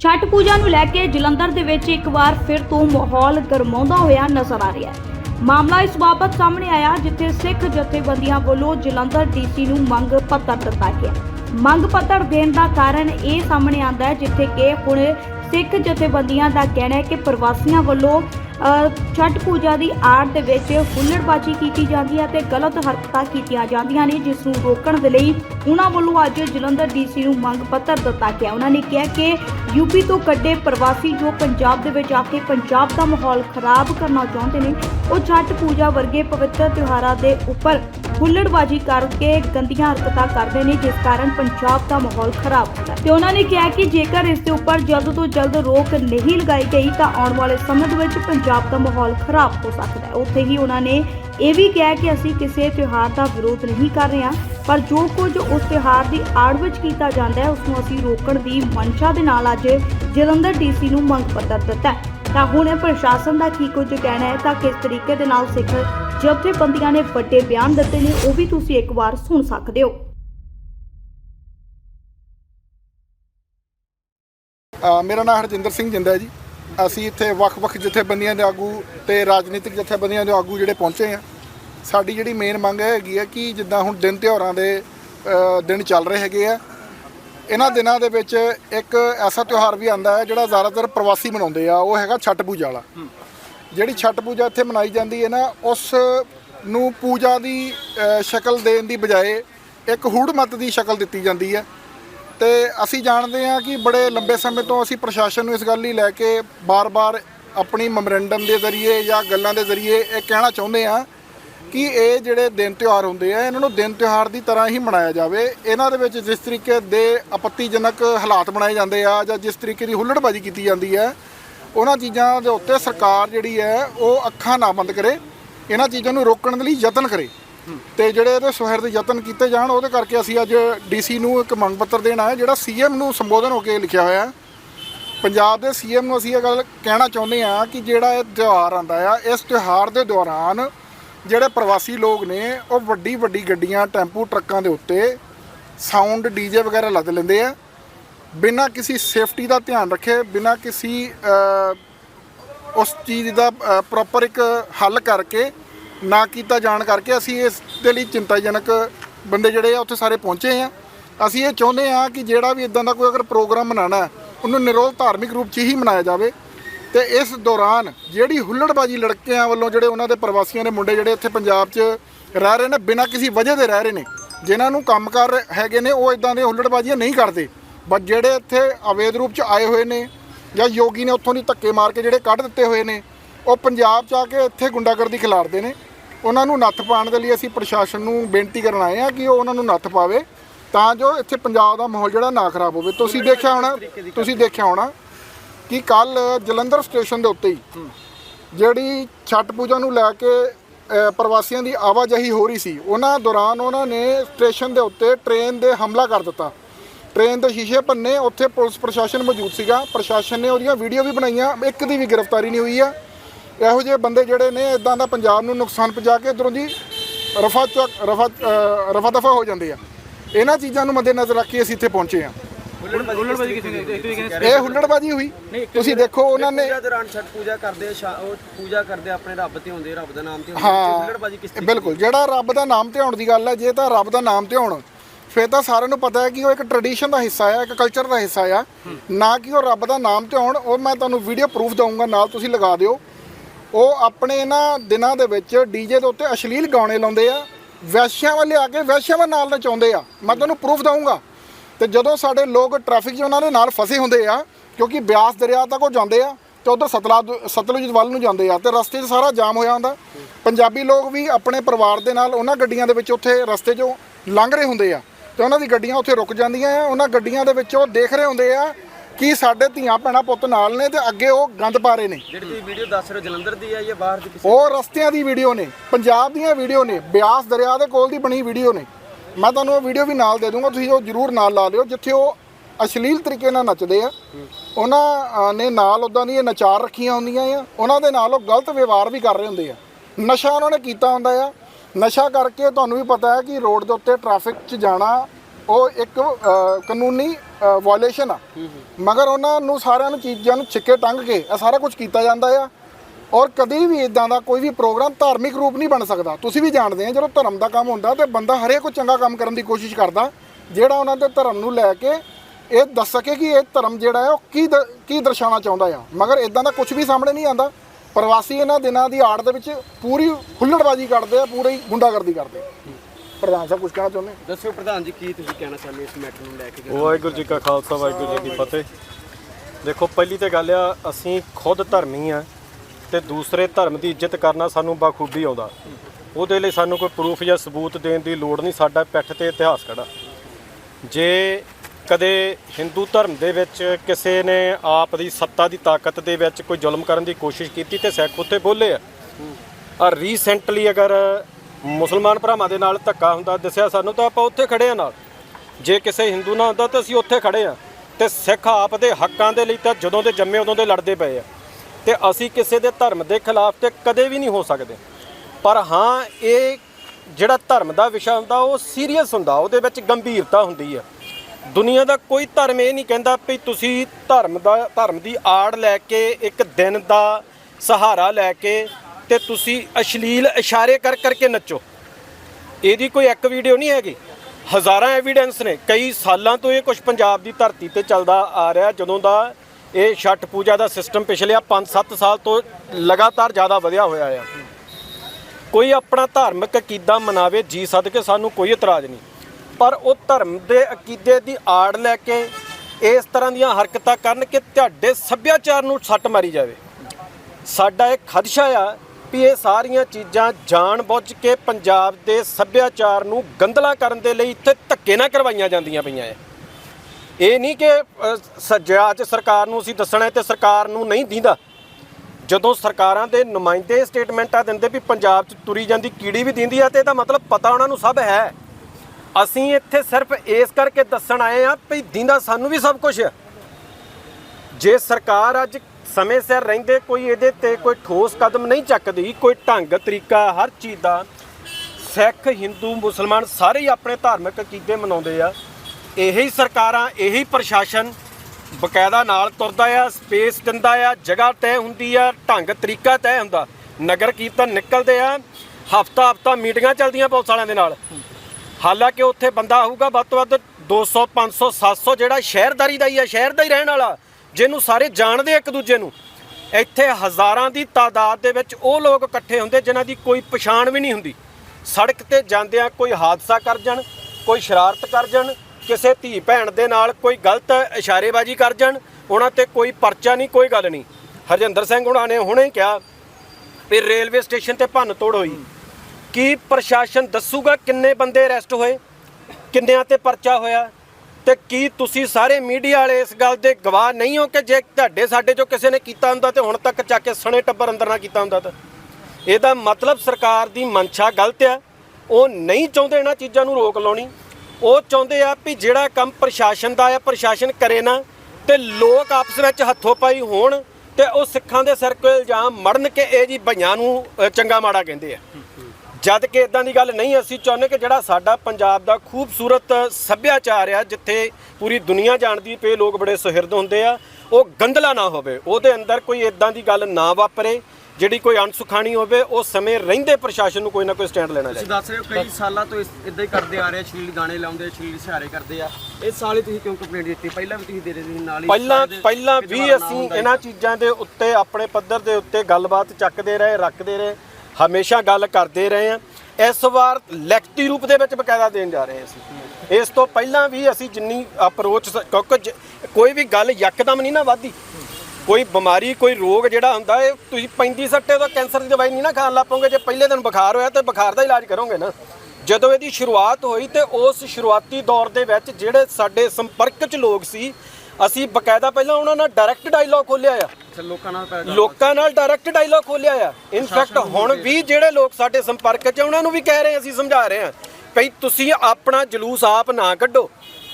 ਛਠ ਪੂਜਾ ਨੂੰ ਲੈ ਕੇ ਜਲੰਧਰ ਦੇ ਵਿੱਚ ਇੱਕ ਵਾਰ ਫਿਰ ਤੋਂ ਮਾਹੌਲ ਗਰਮਾਉਂਦਾ ਹੋਇਆ ਨਜ਼ਰ ਆ ਰਿਹਾ ਹੈ। ਮਾਮਲਾ ਇਸ ਬਾਬਤ ਸਾਹਮਣੇ ਆਇਆ ਜਿੱਥੇ ਸਿੱਖ ਜਥੇਬੰਦੀਆਂ ਵੱਲੋਂ ਜਲੰਧਰ ਡੀਸੀ ਨੂੰ ਮੰਗ ਪੱਤਰ ਦਿੱਤਾ ਗਿਆ। ਮੰਗ ਪੱਤਰ ਦੇਣ ਦਾ ਕਾਰਨ ਇਹ ਸਾਹਮਣੇ ਆਂਦਾ ਹੈ ਜਿੱਥੇ ਕਿ ਹੁਣ ਸਿੱਖ ਜਥੇਬੰਦੀਆਂ ਦਾ ਕਹਿਣਾ ਹੈ ਕਿ ਪ੍ਰਵਾਸੀਆਂ ਵੱਲੋਂ ਅ, ਛਠ ਪੂਜਾ ਦੀ ਆੜ ਦੇ ਵਿੱਚ ਹੁੱਲੜਬਾਜ਼ੀ ਕੀਤੀ ਜਾਂਦੀ ਹੈ ਤੇ ਗਲਤ ਹਰਕਤਾਂ ਕੀਤੀਆਂ ਜਾਂਦੀਆਂ ਨੇ ਜਿਸ ਨੂੰ ਰੋਕਣ ਦੇ ਲਈ ਉਹਨਾਂ ਵੱਲੋਂ ਅੱਜ ਜਲੰਧਰ ਡੀਸੀ ਨੂੰ ਮੰਗ ਪੱਤਰ ਦਿੱਤਾ ਗਿਆ। ਉਹਨਾਂ ਨੇ ਕਿਹਾ ਕਿ ਯੂਪੀ ਤੋਂ ਕੱਢੇ ਪ੍ਰਵਾਸੀ ਜੋ ਪੰਜਾਬ ਦੇ ਵਿੱਚ ਆ ਕੇ ਪੰਜਾਬ ਦਾ ਮਾਹੌਲ ਖਰਾਬ ਕਰਨਾ ਚਾਹੁੰਦੇ ਨੇ, ਉਹ ਛਠ ਪੂਜਾ ਵਰਗੇ ਪਵਿੱਤਰ ਤਿਉਹਾਰਾਂ ਦੇ ਉੱਪਰ ਹੁੱਲੜਬਾਜ਼ੀ ਕਰਕੇ ਗੰਦੀਆਂ ਹਰਕਤਾਂ ਕਰਦੇ ਨੇ, ਜਿਸ ਕਾਰਨ ਪੰਜਾਬ ਦਾ ਮਾਹੌਲ ਖਰਾਬ ਹੁੰਦਾ ਹੈ। ਤੇ ਉਹਨਾਂ ਨੇ ਕਿਹਾ ਕਿ ਜੇਕਰ ਇਸ ਦੇ ਉੱਪਰ ਜਲਦ ਤੋਂ ਜਲਦ ਰੋਕ ਨਹੀਂ ਲਗਾਈ ਗਈ, ਤਾਂ ਆਉਣ ਵਾਲੇ ਸਮੇਂ ਦੇ ਵਿੱਚ ਪੰਜਾਬ ਦਾ ਮਾਹੌਲ ਖਰਾਬ ਹੋ ਸਕਦਾ ਹੈ। ਉੱਥੇ ਹੀ ਉਹਨਾਂ ਨੇ ਇਹ ਵੀ ਕਿਹਾ ਕਿ ਅਸੀਂ ਕਿਸੇ ਤਿਉਹਾਰ ਦਾ ਵਿਰੋਧ ਨਹੀਂ ਕਰ ਰਹੇ ਹਾਂ। ਪਰ ਜੋ ਕੁਝ ਉਸ ਤਿਉਹਾਰ ਦੀ ਆੜ ਵਿੱਚ ਕੀਤਾ ਜਾਂਦਾ ਹੈ ਉਸ ਨੂੰ ਅਸੀਂ ਰੋਕਣ ਦੀ ਮਨਸ਼ਾ ਦੇ ਨਾਲ ਅੱਜ ਜਲੰਧਰ ਡੀਸੀ ਨੂੰ ਮੰਗ ਪੱਤਰ ਦਿੱਤਾ ਹੈ। ਤਾਂ ਹੁਣ ਇਹ ਪ੍ਰਸ਼ਾਸਨ ਦਾ ਕੀ ਕੁਝ ਕਹਿਣਾ ਹੈ, ਤਾਂ ਕਿਸ ਤਰੀਕੇ ਦੇ ਨਾਲ ਸਿੱਖ ਜਥੇਬੰਦੀਆਂ ਨੇ ਵੱਡੇ ਬਿਆਨ ਦਿੱਤੇ ਨੇ, ਉਹ ਵੀ ਤੁਸੀਂ ਇੱਕ ਵਾਰ ਸੁਣ ਸਕਦੇ ਹੋ। ਮੇਰਾ ਨਾਮ ਹਰਜਿੰਦਰ ਸਿੰਘ ਜਿੰਦਾ ਹੈ ਜੀ। ਅਸੀਂ ਇੱਥੇ ਵੱਖ-ਵੱਖ ਜਥੇਬੰਦੀਆਂ ਦੇ ਆਗੂ ਤੇ ਰਾਜਨੀਤਿਕ ਜਥੇਬੰਦੀਆਂ ਦੇ ਆਗੂ ਜਿਹੜੇ ਪਹੁੰਚੇ ਆ ਸਾਡੀ ਜਿਹੜੀ ਮੇਨ ਮੰਗ ਹੈਗੀ ਹੈ ਕਿ ਜਿੱਦਾਂ ਹੁਣ ਦਿਨ ਤਿਉਹਾਰਾਂ ਦੇ ਦਿਨ ਚੱਲ ਰਹੇ ਹੈਗੇ ਆ ਇਹਨਾਂ ਦਿਨਾਂ ਦੇ ਵਿੱਚ ਇੱਕ ਐਸਾ ਤਿਉਹਾਰ ਵੀ ਆਂਦਾ ਹੈ ਜਿਹੜਾ ਜ਼ਿਆਦਾਤਰ ਪ੍ਰਵਾਸੀ ਮਨਾਉਂਦੇ ਆ ਉਹ ਹੈਗਾ ਛਠ ਪੂਜਾ ਵਾਲਾ। ਜਿਹੜੀ ਛਠ ਪੂਜਾ ਇੱਥੇ ਮਨਾਈ ਜਾਂਦੀ ਹੈ ਨਾ ਉਸ ਨੂੰ ਪੂਜਾ ਦੀ ਸ਼ਕਲ ਦੇਣ ਦੀ ਬਜਾਏ ਇੱਕ ਹੂੜ ਮਤ ਦੀ ਸ਼ਕਲ ਦਿੱਤੀ ਜਾਂਦੀ ਹੈ। ਤੇ ਅਸੀਂ ਜਾਣਦੇ ਹਾਂ ਕਿ ਬੜੇ ਲੰਬੇ ਸਮੇਂ ਤੋਂ ਅਸੀਂ ਪ੍ਰਸ਼ਾਸਨ ਨੂੰ ਇਸ ਗੱਲ ਲਈ ਲੈ ਕੇ ਬਾਰ-ਬਾਰ ਆਪਣੀ ਮੈਮੋਰੈਂਡਮ ਦੇ ਜ਼ਰੀਏ ਜਾਂ ਗੱਲਾਂ ਦੇ ਜ਼ਰੀਏ ਇਹ ਕਹਿਣਾ ਚਾਹੁੰਦੇ ਹਾਂ ਕਿ ਇਹ ਜਿਹੜੇ ਦਿਨ ਤਿਉਹਾਰ ਹੁੰਦੇ ਆ, ਇਹਨਾਂ ਨੂੰ ਦਿਨ ਤਿਉਹਾਰ ਦੀ ਤਰ੍ਹਾਂ ਹੀ ਮਨਾਇਆ ਜਾਵੇ। ਇਹਨਾਂ ਦੇ ਵਿੱਚ ਜਿਸ ਤਰੀਕੇ ਦੇ ਆਪੱਤੀਜਨਕ ਹਾਲਾਤ ਬਣਾਏ ਜਾਂਦੇ ਆ ਜਾਂ ਜਿਸ ਤਰੀਕੇ ਦੀ ਹੁੱਲੜਬਾਜ਼ੀ ਕੀਤੀ ਜਾਂਦੀ ਹੈ, ਉਹਨਾਂ ਚੀਜ਼ਾਂ ਦੇ ਉੱਤੇ ਸਰਕਾਰ ਜਿਹੜੀ ਹੈ, ਉਹ ਅੱਖਾਂ ਨਾ ਬੰਦ ਕਰੇ। ਇਹਨਾਂ ਚੀਜ਼ਾਂ ਨੂੰ ਰੋਕਣ ਦੇ ਲਈ ਯਤਨ ਕਰੇ। ਤੇ ਜਿਹੜੇ ਇਹਦੇ ਸੁਹਿਰਦ ਯਤਨ ਕੀਤੇ ਜਾਣ, ਉਹਦੇ ਕਰਕੇ ਅਸੀਂ ਅੱਜ ਡੀਸੀ ਨੂੰ ਇੱਕ ਮੰਗ ਪੱਤਰ ਦੇਣਾ ਹੈ, ਜਿਹੜਾ ਸੀਐਮ ਨੂੰ ਸੰਬੋਧਨ ਹੋ ਕੇ ਲਿਖਿਆ ਹੋਇਆ ਹੈ। ਪੰਜਾਬ ਦੇ ਸੀਐਮ ਨੂੰ ਅਸੀਂ ਇਹ ਗੱਲ ਕਹਿਣਾ ਚਾਹੁੰਦੇ ਹਾਂ ਕਿ ਜਿਹੜਾ ਇਹ ਤਿਉਹਾਰ ਆਂਦਾ ਆ, ਇਸ ਤਿਉਹਾਰ ਦੇ ਦੌਰਾਨ ਜਿਹੜੇ ਪ੍ਰਵਾਸੀ ਲੋਕ ਨੇ, ਉਹ ਵੱਡੀ ਵੱਡੀ ਗੱਡੀਆਂ, ਟੈਂਪੂ ਟਰੱਕਾਂ ਦੇ ਉੱਤੇ ਸਾਊਂਡ ਡੀਜੇ ਵਗੈਰਾ ਲੱਦ ਲੈਂਦੇ ਆ। ਬਿਨਾਂ ਕਿਸੇ ਸੇਫਟੀ ਦਾ ਧਿਆਨ ਰੱਖੇ, ਬਿਨਾਂ ਕਿਸੇ ਉਸ ਚੀਜ਼ ਦਾ ਪ੍ਰੋਪਰ ਇੱਕ ਹੱਲ ਕਰਕੇ, ਨਾ ਕੀਤਾ ਜਾਣ ਕਰਕੇ ਅਸੀਂ ਇਸ ਦੇ ਲਈ ਚਿੰਤਾਜਨਕ ਬੰਦੇ ਜਿਹੜੇ ਆ, ਉੱਥੇ ਸਾਰੇ ਪਹੁੰਚੇ ਆ। ਅਸੀਂ ਇਹ ਚਾਹੁੰਦੇ ਆ ਕਿ ਜਿਹੜਾ ਵੀ ਇਦਾਂ ਦਾ ਕੋਈ ਅਗਰ ਪ੍ਰੋਗਰਾਮ ਮਨਾਣਾ ਉਹਨੂੰ ਨਿਰੋਲ ਧਾਰਮਿਕ ਰੂਪ 'ਚ ਹੀ ਮਨਾਇਆ ਜਾਵੇ। ਤੇ ਇਸ ਦੌਰਾਨ ਜਿਹੜੀ ਹੁੱਲੜਬਾਜੀ ਲੜਕਿਆਂ ਵੱਲੋਂ ਜਿਹੜੇ ਉਹਨਾਂ ਦੇ ਪ੍ਰਵਾਸੀਆਂ ਦੇ ਮੁੰਡੇ ਜਿਹੜੇ ਇੱਥੇ ਪੰਜਾਬ 'ਚ ਰਹਿ ਰਹੇ ਨੇ, ਬਿਨਾਂ ਕਿਸੇ ਵਜ੍ਹਾ ਦੇ ਰਹਿ ਰਹੇ ਨੇ, ਜਿਨ੍ਹਾਂ ਨੂੰ ਕੰਮਕਾਰ ਹੈਗੇ ਨੇ, ਉਹ ਇਦਾਂ ਦੇ ਹੁੱਲੜਬਾਜ਼ੀਆਂ ਨਹੀਂ ਕਰਦੇ। ਬਟ ਜਿਹੜੇ ਇੱਥੇ ਅਵੈਧ ਰੂਪ 'ਚ ਆਏ ਹੋਏ ਨੇ ਜਾਂ ਯੋਗੀ ਨੇ ਉੱਥੋਂ ਦੀ ਧੱਕੇ ਮਾਰ ਕੇ ਜਿਹੜੇ ਕੱਢ ਦਿੱਤੇ ਹੋਏ ਨੇ, ਉਹ ਪੰਜਾਬ 'ਚ ਆ ਕੇ ਇੱਥੇ ਗੁੰਡਾਗਰਦੀ ਖਿਲਾਰਦੇ ਨੇ। ਉਹਨਾਂ ਨੂੰ ਨੱਥ ਪਾਉਣ ਦੇ ਲਈ ਅਸੀਂ ਪ੍ਰਸ਼ਾਸਨ ਨੂੰ ਬੇਨਤੀ ਕਰਨ ਆਏ ਆ ਕਿ ਉਹ ਉਹਨਾਂ ਨੂੰ ਨੱਥ ਪਾਵੇ, ਤਾਂ ਜੋ ਇੱਥੇ ਪੰਜਾਬ ਦਾ ਮਾਹੌਲ ਜਿਹੜਾ ਨਾ ਖਰਾਬ ਹੋਵੇ। ਤੁਸੀਂ ਦੇਖਿਆ ਹੋਣਾ, ਤੁਸੀਂ ਦੇਖਿਆ ਹੋਣਾ ਕਿ ਕੱਲ ਜਲੰਧਰ ਸਟੇਸ਼ਨ ਦੇ ਉੱਤੇ ਹੀ ਜਿਹੜੀ ਛਠ ਪੂਜਾ ਨੂੰ ਲੈ ਕੇ ਪ੍ਰਵਾਸੀਆਂ ਦੀ ਆਵਾਜਾਈ ਹੋ ਰਹੀ ਸੀ ਉਹਨਾਂ ਦੌਰਾਨ ਉਹਨਾਂ ਨੇ ਸਟੇਸ਼ਨ ਦੇ ਉੱਤੇ ਟ੍ਰੇਨ ਦੇ ਹਮਲਾ ਕਰ ਦਿੱਤਾ। ਟ੍ਰੇਨ ਦੇ ਸ਼ੀਸ਼ੇ ਭੰਨੇ ਉੱਥੇ ਪੁਲਿਸ ਪ੍ਰਸ਼ਾਸਨ ਮੌਜੂਦ ਸੀਗਾ। ਪ੍ਰਸ਼ਾਸਨ ਨੇ ਉਹਦੀਆਂ ਵੀਡੀਓ ਵੀ ਬਣਾਈਆਂ ਇੱਕ ਦੀ ਵੀ ਗ੍ਰਿਫਤਾਰੀ ਨਹੀਂ ਹੋਈ ਆ। ਇਹੋ ਜਿਹੇ ਬੰਦੇ ਜਿਹੜੇ ਨੇ ਇਦਾਂ ਦਾ ਪੰਜਾਬ ਨੂੰ ਨੁਕਸਾਨ ਪਹੁੰਚਾ ਕੇ ਇਧਰੋਂ ਦੀ ਰਫਾ ਚੁੱਕ ਰਫਾ ਰਫਾ ਦਫਾ ਹੋ ਜਾਂਦੇ ਆ। ਇਹਨਾਂ ਚੀਜ਼ਾਂ ਨੂੰ ਮੱਦੇ ਨਜ਼ਰ ਰੱਖ ਕੇ ਅਸੀਂ ਇੱਥੇ ਪਹੁੰਚੇ ਆ ਹੁੱਲੜਬਾਜੀ ਕਿਸੇ ਨੇ ਇੱਕ ਵੀ ਕਹਿੰਦੇ ਇਹ ਹੁੱਲੜਬਾਜੀ ਹੋਈ। ਤੁਸੀਂ ਦੇਖੋ ਉਹਨਾਂ ਨੇ ਪੂਜਾ ਦੌਰਾਨ ਛਠ ਪੂਜਾ ਕਰਦੇ ਆ, ਸ਼ਾ- ਉਹ ਪੂਜਾ ਕਰਦੇ ਆ, ਆਪਣੇ ਰੱਬ ਤੇ ਹੁੰਦੇ ਰੱਬ ਦਾ ਨਾਮ ਤੇ ਹੁੰਦੇ। ਹਾਂ ਹੁੱਲੜਬਾਜੀ ਕਿਸ ਇਹ ਬਿਲਕੁਲ। ਜਿਹੜਾ ਰੱਬ ਦਾ ਨਾਮ ਧਿਆਉਣ ਦੀ ਗੱਲ ਹੈ ਜੇ ਤਾਂ ਰੱਬ ਦਾ ਨਾਮ ਧਿਆਉਣ ਫਿਰ ਤਾਂ ਸਾਰਿਆਂ ਨੂੰ ਪਤਾ ਹੈ ਕਿ ਉਹ ਇੱਕ ਟ੍ਰੈਡੀਸ਼ਨ ਦਾ ਹਿੱਸਾ ਹੈ ਇੱਕ ਕਲਚਰ ਦਾ ਹਿੱਸਾ ਆ। ਨਾ ਕਿ ਉਹ ਰੱਬ ਦਾ ਨਾਮ ਧਿਆਉਣ ਉਹ ਮੈਂ ਤੁਹਾਨੂੰ ਵੀਡੀਓ ਪ੍ਰੂਫ ਦਊਂਗਾ ਨਾਲ ਤੁਸੀਂ ਲਗਾ ਦਿਓ। ਉਹ ਆਪਣੇ ਇਹਨਾਂ ਦਿਨਾਂ ਦੇ ਵਿੱਚ ਡੀਜੇ ਦੇ ਉੱਤੇ ਅਸ਼ਲੀਲ ਗਾਣੇ ਲਾਉਂਦੇ ਆ ਵੈਸ਼ਿਆਂ ਵਾਲੇ ਆ ਕੇ ਵੈਸ਼ਿਆਂ ਦੇ ਨਾਲ ਨਚਾਉਂਦੇ ਆ। ਮੈਂ ਤੁਹਾਨੂੰ ਪ੍ਰੂਫ ਦਊਂਗਾ। ਤੇ ਜਦੋਂ ਸਾਡੇ ਲੋਕ ਟ੍ਰੈਫਿਕ ਉਹਨਾਂ ਦੇ ਨਾਲ ਫਸੇ ਹੁੰਦੇ ਆ ਕਿਉਂਕਿ ਬਿਆਸ ਦਰਿਆ ਤੱਕ ਉਹ ਜਾਂਦੇ ਆ ਤੇ ਉਧਰ ਸਤਲੁਜ ਸਤਲੁਜ ਵੱਲ ਨੂੰ ਜਾਂਦੇ ਆ ਤੇ ਰਸਤੇ 'ਚ ਸਾਰਾ ਜਾਮ ਹੋਇਆ ਹੁੰਦਾ। ਪੰਜਾਬੀ ਲੋਕ ਵੀ ਆਪਣੇ ਪਰਿਵਾਰ ਦੇ ਨਾਲ ਉਹਨਾਂ ਗੱਡੀਆਂ ਦੇ ਵਿੱਚ ਉੱਥੇ ਰਸਤੇ 'ਚੋਂ ਲੰਘ ਰਹੇ ਹੁੰਦੇ ਆ ਤੇ ਉਹਨਾਂ ਦੀ ਗੱਡੀਆਂ ਉੱਥੇ ਰੁਕ ਜਾਂਦੀਆਂ ਆ ਉਹਨਾਂ ਗੱਡੀਆਂ ਦੇ ਵਿੱਚ ਉਹ ਦੇਖ ਰਹੇ ਹੁੰਦੇ ਆ ਕਿ ਸਾਡੇ ਧੀਆਂ ਭੈਣਾਂ ਪੁੱਤ ਨਾਲ ਨੇ ਤੇ ਅੱਗੇ ਉਹ ਗੰਦ ਪਾ ਰਹੇ ਨੇ। ਜਿਹੜੀ ਤੁਸੀਂ ਵੀਡੀਓ ਦੱਸ ਰਹੇ ਹੋ ਜਲੰਧਰ ਦੀ ਆ ਜਾਂ ਬਾਹਰ ਦੀ ਕਿਸੇ ਉਹ ਰਸਤਿਆਂ ਦੀ ਵੀਡੀਓ ਨੇ ਪੰਜਾਬ ਦੀਆਂ ਵੀਡੀਓ ਨੇ ਬਿਆਸ ਦਰਿਆ ਦੇ ਕੋਲ ਦੀ ਬਣੀ ਵੀਡੀਓ ਨੇ। ਮੈਂ ਤੁਹਾਨੂੰ ਉਹ ਵੀਡੀਓ ਵੀ ਨਾਲ ਦੇ ਦੂੰਗਾ ਤੁਸੀਂ ਉਹ ਜਰੂਰ ਨਾਲ ਲਾ ਲਿਓ ਜਿੱਥੇ ਉਹ ਅਸ਼ਲੀਲ ਤਰੀਕੇ ਨਾਲ ਨੱਚਦੇ ਆ। ਉਹਨਾਂ ਨੇ ਨਾਲ ਉਦਾਂ ਦੀਆਂ ਨਚਾਰ ਰੱਖੀਆਂ ਹੁੰਦੀਆਂ ਆ ਉਹਨਾਂ ਦੇ ਨਾਲ ਉਹ ਗਲਤ ਵਿਵਹਾਰ ਵੀ ਕਰ ਰਹੇ ਹੁੰਦੇ ਆ। ਨਸ਼ਾ ਉਹਨਾਂ ਨੇ ਕੀਤਾ ਹੁੰਦਾ ਆ। ਨਸ਼ਾ ਕਰਕੇ ਤੁਹਾਨੂੰ ਵੀ ਪਤਾ ਹੈ ਕਿ ਰੋਡ ਦੇ ਉੱਤੇ ਟ੍ਰੈਫਿਕ 'ਚ ਜਾਣਾ ਉਹ ਇੱਕ ਕਾਨੂੰਨੀ ਵਾਇਲੇਸ਼ਨ ਆ। ਮਗਰ ਉਹਨਾਂ ਨੂੰ ਸਾਰਿਆਂ ਨੂੰ ਚੀਜ਼ਾਂ ਨੂੰ ਛਿੱਕੇ ਟੰਗ ਕੇ ਇਹ ਸਾਰਾ ਕੁਝ ਕੀਤਾ ਜਾਂਦਾ ਆ। ਔਰ ਕਦੀ ਵੀ ਇਦਾਂ ਦਾ ਕੋਈ ਵੀ ਪ੍ਰੋਗਰਾਮ ਧਾਰਮਿਕ ਰੂਪ ਨਹੀਂ ਬਣ ਸਕਦਾ। ਤੁਸੀਂ ਵੀ ਜਾਣਦੇ ਆ ਜਦੋਂ ਧਰਮ ਦਾ ਕੰਮ ਹੁੰਦਾ ਤੇ ਬੰਦਾ ਹਰੇਕ ਕੋਈ ਚੰਗਾ ਕੰਮ ਕਰਨ ਦੀ ਕੋਸ਼ਿਸ਼ ਕਰਦਾ ਜਿਹੜਾ ਉਹਨਾਂ ਦੇ ਧਰਮ ਨੂੰ ਲੈ ਕੇ ਇਹ ਦੱਸ ਸਕੇ ਕਿ ਇਹ ਧਰਮ ਜਿਹੜਾ ਹੈ ਉਹ ਕੀ ਦ- ਕੀ ਦਰਸਾਉਣਾ ਚਾਹੁੰਦਾ ਆ। ਮਗਰ ਇਦਾਂ ਦਾ ਕੁਝ ਵੀ ਸਾਹਮਣੇ ਨਹੀਂ ਆਂਦਾ ਪ੍ਰਵਾਸੀ ਇਹਨਾਂ ਦਿਨਾਂ ਦੀ ਆੜ ਦੇ ਵਿੱਚ ਪੂਰੀ ਹੁੱਲੜਬਾਜ਼ੀ ਕਰਦੇ ਆ ਪੂਰੀ ਗੁੰਡਾਗਰਦੀ ਕਰਦੇ ਆ। ਪ੍ਰਧਾਨ ਸਾਹਿਬ ਕੁਝ ਕਹਿਣਾ ਚਾਹੁੰਦੇ? ਦੱਸਿਓ ਪ੍ਰਧਾਨ ਜੀ ਕੀ ਤੁਸੀਂ ਕਹਿਣਾ ਚਾਹੁੰਦੇ ਇਸ ਮੈਟਰ ਨੂੰ ਲੈ ਕੇ? ਵਾਹਿਗੁਰੂ ਜੀ ਕਾ ਖਾਲਸਾ ਵਾਹਿਗੁਰੂ ਜੀ ਕੀ ਫਤਿਹ। ਦੇਖੋ ਪਹਿਲੀ ਤੇ ਗੱਲ ਆ ਅਸੀਂ ਖੁਦ ਧਰਮੀ ਆ। ਤੇ ਦੂਸਰੇ ਧਰਮ ਦੀ ਇੱਜ਼ਤ ਕਰਨਾ ਸਾਨੂੰ ਬਾਖੂਬੀ ਆਉਂਦਾ। ਉਹਦੇ ਲਈ ਸਾਨੂੰ ਕੋਈ ਪ੍ਰੂਫ ਜਾਂ ਸਬੂਤ ਦੇਣ ਦੀ ਲੋੜ ਨਹੀਂ, ਸਾਡਾ ਪਿੱਠ ਤੇ ਇਤਿਹਾਸ ਖੜਾ। ਜੇ ਕਦੇ ਹਿੰਦੂ ਧਰਮ ਦੇ ਵਿੱਚ ਕਿਸੇ ਨੇ ਆਪ ਦੀ ਸੱਤਾ ਦੀ ਤਾਕਤ ਦੇ ਵਿੱਚ ਕੋਈ ਜ਼ੁਲਮ ਕਰਨ ਦੀ ਕੋਸ਼ਿਸ਼ ਕੀਤੀ ਤੇ ਸਿੱਖ ਉੱਥੇ ਬੋਲੇ ਆ। ਆ ਰੀਸੈਂਟਲੀ ਅਗਰ ਮੁਸਲਮਾਨ ਭਰਾਵਾਂ ਦੇ ਨਾਲ ਧੱਕਾ ਹੁੰਦਾ, ਦੱਸਿਆ ਸਾਨੂੰ, ਤਾਂ ਆਪਾਂ ਉੱਥੇ ਖੜੇ ਆ ਨਾਲ। ਜੇ ਕਿਸੇ ਹਿੰਦੂ ਨਾਲ ਹੁੰਦਾ, ਤਾਂ ਅਸੀਂ ਉੱਥੇ ਖੜੇ ਆ। ਤੇ ਸਿੱਖ ਆਪ ਦੇ ਹੱਕਾਂ ਦੇ ਲਈ ਤਾਂ ਜਦੋਂ ਦੇ ਜੰਮੇ ਉਦੋਂ ਦੇ ਲੜਦੇ ਪਏ ਆ। ਤੇ ਅਸੀਂ ਕਿਸੇ ਦੇ ਧਰਮ ਦੇ ਖਿਲਾਫ ਤੇ ਕਦੇ ਵੀ ਨਹੀਂ ਹੋ ਸਕਦੇ। ਪਰ ਹਾਂ, ਇਹ ਜਿਹੜਾ ਧਰਮ ਦਾ ਵਿਸ਼ਾ ਹੁੰਦਾ, ਉਹ ਸੀਰੀਅਸ ਹੁੰਦਾ, ਉਹਦੇ ਵਿੱਚ ਗੰਭੀਰਤਾ ਹੁੰਦੀ ਹੈ। ਦੁਨੀਆ ਦਾ ਕੋਈ ਧਰਮ ਇਹ ਨਹੀਂ ਕਹਿੰਦਾ ਵੀ ਤੁਸੀਂ ਧਰਮ ਦਾ, ਧਰਮ ਦੀ ਆੜ ਲੈ ਕੇ, ਇੱਕ ਦਿਨ ਦਾ ਸਹਾਰਾ ਲੈ ਕੇ ਤੇ ਤੁਸੀਂ ਅਸ਼ਲੀਲ ਇਸ਼ਾਰੇ ਕਰ ਕਰਕੇ ਨੱਚੋ। ਇਹਦੀ ਕੋਈ ਇੱਕ ਵੀਡੀਓ ਨਹੀਂ ਹੈਗੀ। ਹਜ਼ਾਰਾਂ ਐਵੀਡੈਂਸ ਨੇ। ਕਈ ਸਾਲਾਂ ਤੋਂ ਇਹ ਕੁਝ ਪੰਜਾਬ ਦੀ ਧਰਤੀ ਤੇ ਚੱਲਦਾ ਆ ਰਿਹਾ, ਜਦੋਂ ਦਾ ਇਹ ਛਠ ਪੂਜਾ ਦਾ ਸਿਸਟਮ ਪਿਛਲੇ 5-7 ਸਾਲ ਤੋਂ ਲਗਾਤਾਰ ਜ਼ਿਆਦਾ ਵਧਿਆ ਹੋਇਆ ਆ। ਕੋਈ ਆਪਣਾ ਧਾਰਮਿਕ ਅਕੀਦਾ ਮਨਾਵੇ, ਜੀ ਸਦਕੇ ਸਾਨੂੰ ਕੋਈ ਇਤਰਾਜ਼ ਨਹੀਂ। ਪਰ ਉਹ ਧਰਮ ਦੇ ਅਕੀਦੇ ਦੀ ਆੜ ਲੈ ਕੇ ਇਸ ਤਰ੍ਹਾਂ ਦੀਆਂ ਹਰਕਤਾਂ ਕਰਨ ਕਿ ਤੁਹਾਡੇ ਸੱਭਿਆਚਾਰ ਨੂੰ ਸੱਟ ਮਾਰੀ ਜਾਵੇ। ਸਾਡਾ ਇਹ ਖਦਸ਼ਾ ਆ ਵੀ ਇਹ ਸਾਰੀਆਂ ਚੀਜ਼ਾਂ ਜਾਣ ਬੁੱਝ ਕੇ ਪੰਜਾਬ ਦੇ ਸੱਭਿਆਚਾਰ ਨੂੰ ਗੰਦਲਾ ਕਰਨ ਦੇ ਲਈ ਇੱਥੇ ਧੱਕੇ ਨਾ ਕਰਵਾਈਆਂ ਜਾਂਦੀਆਂ ਪਈਆਂ ਐ ਇਹ ਨਹੀਂ ਕਿ ਅ, ਸੱਜਿਆ ਅੱਜ ਸਰਕਾਰ ਨੂੰ ਅਸੀਂ ਦੱਸਣਾ ਹੈ ਤੇ ਸਰਕਾਰ ਨੂੰ ਨਹੀਂ ਦਿੰਦਾ। ਜਦੋਂ ਸਰਕਾਰਾਂ ਦੇ ਨੁਮਾਇੰਦੇ ਸਟੇਟਮੈਂਟਾਂ ਦਿੰਦੇ ਵੀ ਪੰਜਾਬ 'ਚ ਤੁਰੀ ਜਾਂਦੀ ਕੀੜੀ ਵੀ ਦਿੰਦੀ ਆ ਤੇ ਇਹਦਾ ਮਤਲਬ ਪਤਾ ਉਹਨਾਂ ਨੂੰ ਸਭ ਹੈ। ਅਸੀਂ ਇੱਥੇ ਸਿਰਫ ਇਸ ਕਰਕੇ ਦੱਸਣ ਆਏ ਆ ਵੀ ਦਿੰਦਾ ਸਾਨੂੰ ਵੀ ਸਭ ਕੁਝ ਜੇ ਸਰਕਾਰ ਅੱਜ ਸਮੇਂ ਸਿਰ ਰਹਿੰਦੇ ਕੋਈ ਇਹਦੇ ਤੇ ਕੋਈ ਠੋਸ ਕਦਮ ਨਹੀਂ ਚੱਕਦੀ ਕੋਈ ਢੰਗ ਤਰੀਕਾ ਹਰ ਚੀਜ਼ ਦਾ ਸਿੱਖ ਹਿੰਦੂ ਮੁਸਲਮਾਨ ਸਾਰੇ ਹੀ ਆਪਣੇ ਧਾਰਮਿਕ ਅਕੀਦੇ ਮਨਾਉਂਦੇ ਆ। ਇਹੀ ਸਰਕਾਰਾਂ, ਇਹੀ ਪ੍ਰਸ਼ਾਸਨ ਬਕਾਇਦਾ ਨਾਲ ਤੁਰਦਾ ਆ, ਸਪੇਸ ਦਿੰਦਾ ਆ, ਜਗ੍ਹਾ ਤੈਅ ਹੁੰਦੀ ਆ, ਢੰਗ, ਤਰੀਕਾ ਤੈਅ ਹੁੰਦਾ। ਨਗਰ ਕੀਰਤਨ ਨਿਕਲਦੇ ਆ, ਹਫਤਾ ਹਫਤਾ ਮੀਟਿੰਗਾਂ ਚੱਲਦੀਆਂ ਪੁਲਿਸ ਵਾਲਿਆਂ ਦੇ ਨਾਲ। ਹਾਲਾਂਕਿ ਉੱਥੇ ਬੰਦਾ ਆਊਗਾ ਵੱਧ ਤੋਂ ਵੱਧ 200 500 700 ਜਿਹੜਾ ਸ਼ਹਿਰਦਾਰੀ ਦਾ ਹੀ ਆ, ਸ਼ਹਿਰ ਦਾ ਹੀ ਰਹਿਣ ਵਾਲਾ, ਜਿਹਨੂੰ ਸਾਰੇ ਜਾਣਦੇ ਇੱਕ ਦੂਜੇ ਨੂੰ। ਇੱਥੇ ਹਜ਼ਾਰਾਂ ਦੀ ਤਾਦਾਦ ਦੇ ਵਿੱਚ ਉਹ ਲੋਕ ਇਕੱਠੇ ਹੁੰਦੇ ਜਿਨ੍ਹਾਂ ਦੀ ਕੋਈ ਪਛਾਣ ਵੀ ਨਹੀਂ ਹੁੰਦੀ। ਸੜਕ ਤੇ ਜਾਂਦਿਆਂ ਕੋਈ ਹਾਦਸਾ ਕਰ ਜਾਣ, ਕੋਈ ਸ਼ਰਾਰਤ ਕਰ ਜਾਣ ਕਿਸੇ ਧੀ ਭੈਣ ਦੇ ਨਾਲ ਕੋਈ ਗਲਤ ਇਸ਼ਾਰੇਬਾਜ਼ੀ ਕਰ ਜਾਣ, ਉਹਨਾਂ ਤੇ ਕੋਈ ਪਰਚਾ ਨਹੀਂ, ਕੋਈ ਗੱਲ ਨਹੀਂ। ਹਰਜਿੰਦਰ ਸਿੰਘ ਉਹਨਾਂ ਨੇ ਹੁਣੇ ਕਿਹਾ ਵੀ ਰੇਲਵੇ ਸਟੇਸ਼ਨ ਤੇ ਭੰਨ ਤੋੜ ਹੋਈ। ਕੀ ਪ੍ਰਸ਼ਾਸਨ ਦੱਸੂਗਾ ਕਿੰਨੇ ਬੰਦੇ ਅਰੈਸਟ ਹੋਏ, ਕਿੰਨਿਆਂ ਤੇ ਪਰਚਾ ਹੋਇਆ, ਤੇ ਕੀ ਤੁਸੀਂ ਸਾਰੇ ਮੀਡੀਆ ਵਾਲੇ ਇਸ ਗੱਲ ਦੇ ਗਵਾਹ ਨਹੀਂ ਹੋ ਕਿ ਜੇ ਤੁਹਾਡੇ, ਸਾਡੇ ਚੋਂ ਕਿਸੇ ਨੇ ਕੀਤਾ ਹੁੰਦਾ ਤੇ ਹੁਣ ਤੱਕ ਚੱਕ ਕੇ ਸਣੇ ਟੱਬਰ ਅੰਦਰ ਨਾ ਕੀਤਾ ਹੁੰਦਾ ਤਾਂ? ਇਹਦਾ ਮਤਲਬ ਸਰਕਾਰ ਦੀ ਮਨਸ਼ਾ ਗਲਤ ਆ, ਉਹ ਨਹੀਂ ਚਾਹੁੰਦੇ ਇਹਨਾਂ ਚੀਜ਼ਾਂ ਨੂੰ ਰੋਕ ਲਾਉਣੀ। ਉਹ ਚਾਹੁੰਦੇ ਆ ਵੀ ਜਿਹੜਾ ਕੰਮ ਪ੍ਰਸ਼ਾਸਨ ਦਾ ਆ, ਪ੍ਰਸ਼ਾਸਨ ਕਰੇ ਨਾ ਤੇ ਲੋਕ ਆਪਸ ਵਿੱਚ ਹੱਥੋਂ ਪਾਈ ਹੋਣ ਤੇ ਉਹ ਸਿੱਖਾਂ ਦੇ ਸਿਰ ਕੋਈ ਇਲਜ਼ਾਮ ਮੜਨ ਕਿ ਇਹ ਜੀ ਭਈਆਂ ਨੂੰ ਚੰਗਾ ਮਾੜਾ ਕਹਿੰਦੇ ਆ। ਜਦ ਕਿ ਇਦਾਂ ਦੀ ਗੱਲ ਨਹੀਂ, ਅਸੀਂ ਚਾਹੁੰਦੇ ਕਿ ਜਿਹੜਾ ਸਾਡਾ ਪੰਜਾਬ ਦਾ ਖੂਬਸੂਰਤ ਸੱਭਿਆਚਾਰ ਆ, ਜਿੱਥੇ ਪੂਰੀ ਦੁਨੀਆ ਜਾਣਦੀ ਪਈ ਲੋਕ ਬੜੇ ਸੁਹਿਰਦ ਹੁੰਦੇ ਆ, ਉਹ ਗੰਦਲਾ ਨਾ ਹੋਵੇ। ਉਹਦੇ ਅੰਦਰ ਕੋਈ ਇਦਾਂ ਦੀ ਗੱਲ ਨਾ ਵਾਪਰੇ। ਜਿਹੜੀ ਕੋਈ ਅਣਸੁਖਾਣੀ ਹੋਵੇ ਉਹ ਸਮੇਂ ਰਹਿੰਦੇ ਪ੍ਰਸ਼ਾਸਨ ਨੂੰ ਕੋਈ ਨਾ ਕੋਈ ਸਟੈਂਡ ਲੈਣਾ ਤੁਸੀਂ ਚਾਹੀਦਾ। ਦੱਸ ਰਹੇ ਹੋ ਕਈ ਸਾਲਾਂ ਤੋਂ ਇਦਾਂ ਹੀ ਕਰਦੇ ਆ ਰਹੇ ਆ ਸ਼ੀਲ ਗਾਣੇ ਲਾਉਂਦੇ ਸ਼ੀਲ ਸਿਹਾਰੇ ਕਰਦੇ ਆ। ਇਸ ਸਾਲ ਹੀ ਤੁਸੀਂ ਕਿਉਂ ਕੰਪਲੇਂਟ ਦਿੱਤੀ? ਪਹਿਲਾਂ ਵੀ ਤੁਸੀਂ ਦੇ ਰਹੇ ਸੀ ਨਾਲ ਹੀ ਪਹਿਲਾਂ ਸ਼ਾਇਦ ਪਹਿਲਾਂ ਵੀ ਨਾ ਅਸੀਂ ਹੁੰਦਾ ਹੀ। ਇਹਨਾਂ ਚੀਜ਼ਾਂ ਦੇ ਉੱਤੇ ਆਪਣੇ ਪੱਧਰ ਦੇ ਉੱਤੇ ਗੱਲਬਾਤ ਚੱਕਦੇ ਰਹੇ ਰੱਖਦੇ ਰਹੇ ਹਮੇਸ਼ਾ ਗੱਲ ਕਰਦੇ ਰਹੇ ਆ ਇਸ ਵਾਰ ਲਿਖਤੀ ਰੂਪ ਦੇ ਵਿੱਚ ਬਕਾਇਦਾ ਦੇਣ ਜਾ ਰਹੇ ਅਸੀਂ। ਇਸ ਤੋਂ ਪਹਿਲਾਂ ਵੀ ਅਸੀਂ ਜਿੰਨੀ ਅਪਰੋਚ ਕਿਉਂਕਿ ਜ- ਕੋਈ ਵੀ ਗੱਲ ਯਕਦਮ ਨਹੀਂ ਨਾ ਵਾਧੀ ਕੋਈ ਬਿਮਾਰੀ ਕੋਈ ਰੋਗ ਜਿਹੜਾ ਹੁੰਦਾ ਹੈ ਤੁਸੀਂ 35 ਸੱਟੇ ਤੋਂ ਕੈਂਸਰ ਦੀ ਦਵਾਈ ਨਹੀਂ ਨਾ ਖਾਣ ਲੱਪੋਗੇ ਜੇ ਪਹਿਲੇ ਦਿਨ ਬੁਖਾਰ ਹੋਇਆ ਤੇ ਬੁਖਾਰ ਦਾ ਇਲਾਜ ਕਰੋਗੇ ਨਾ। ਜਦੋਂ ਇਹਦੀ ਸ਼ੁਰੂਆਤ ਹੋਈ ਤੇ ਉਸ ਸ਼ੁਰੂਆਤੀ ਦੌਰ ਦੇ ਵਿੱਚ ਜਿਹੜੇ ਸਾਡੇ ਸੰਪਰਕ 'ਚ ਲੋਕ ਸੀ ਅਸੀਂ ਬਕਾਇਦਾ ਪਹਿਲਾਂ ਉਹਨਾਂ ਨਾਲ ਡਾਇਰੈਕਟ ਡਾਇਲੌਗ ਖੋਲਿਆ ਆ। ਲੋਕਾਂ ਨਾਲ ਲੋਕਾਂ ਨਾਲ ਡਾਇਰੈਕਟ ਡਾਇਲੌਗ ਖੋਲਿਆ ਆ। ਇਨਫੈਕਟ ਹੁਣ ਵੀ ਜਿਹੜੇ ਲੋਕ ਸਾਡੇ ਸੰਪਰਕ 'ਚ ਆ, ਉਹਨਾਂ ਨੂੰ ਵੀ ਕਹਿ ਰਹੇ ਅਸੀਂ ਸਮਝਾ ਰਹੇ ਹਾਂ ਭਈ ਤੁਸੀਂ ਆਪਣਾ ਜਲੂਸ ਆਪ ਨਾ ਕੱਢੋ।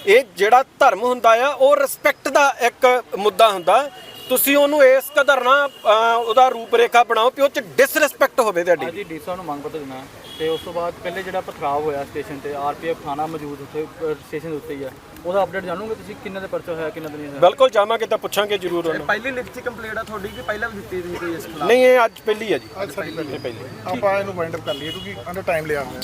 ਇਹ ਜਿਹੜਾ ਧਰਮ ਹੁੰਦਾ ਆ ਉਹ ਰਿਸਪੈਕਟ ਦਾ ਇੱਕ ਮੁੱਦਾ ਹੁੰਦਾ। ਤੁਸੀਂ ਉਹਨੂੰ ਇਸ ਕਦਰ ਨਾ ਅਹ, ਉਹਦਾ ਰੂਪਰੇਖਾ ਬਣਾਓ ਕਿ ਉਹ ਚ ਡਿਸਰੈਸਪੈਕਟ ਹੋਵੇ ਤੁਹਾਡੀ। ਅੱਜ ਹੀ ਡੀਸਾ ਨੂੰ ਮੰਗ ਪੱਤਰ ਦੇਣਾ। ਹੈ ਤੇ ਉਸ ਤੋਂ ਬਾਅਦ ਪਹਿਲੇ ਜਿਹੜਾ ਪਥਰਾਵ ਹੋਇਆ ਸਟੇਸ਼ਨ ਤੇ ਆਰਪੀਐਫ ਥਾਣਾ ਮੌਜੂਦ ਉੱਥੇ ਸਟੇਸ਼ਨ ਦੇ ਉੱਤੇ ਹੀ ਹੈ ਉਹਦਾ ਅਪਡੇਟ ਜਾਣੋਗੇ ਤੁਸੀਂ? ਕਿੰਨੇ ਦੇ ਪਰਚਾ ਹੋਇਆ ਕਿੰਨਾ ਦਾ ਨਹੀਂ ਹੋਇਆ? ਬਿਲਕੁਲ ਜਾਵਾਂਗੇ ਤਾਂ ਪੁੱਛਾਂਗੇ ਜ਼ਰੂਰ ਉਹਨੂੰ। ਪਹਿਲੀ ਲਿਖਤੀ ਕੰਪਲੇਂਟ ਆ ਤੁਹਾਡੀ ਕਿ ਪਹਿਲਾਂ ਵੀ ਦਿੱਤੀ ਤੁਸੀਂ ਕੋਈ ਇਸ ਖਿਲਾਫ? ਨਹੀਂ ਇਹ ਅੱਜ ਪਹਿਲੀ ਹੈ ਜੀ। ਅੱਜ ਸਾਡੀ ਪਹਿਲੀ ਆਪਾਂ ਇਹਨੂੰ ਵਾਈਂਡ ਅਪ ਕਰ ਲਈਏ ਕਿਉਂਕਿ ਅੰਡਰ ਟਾਈਮ ਲਿਆ ਹੋਇਆ।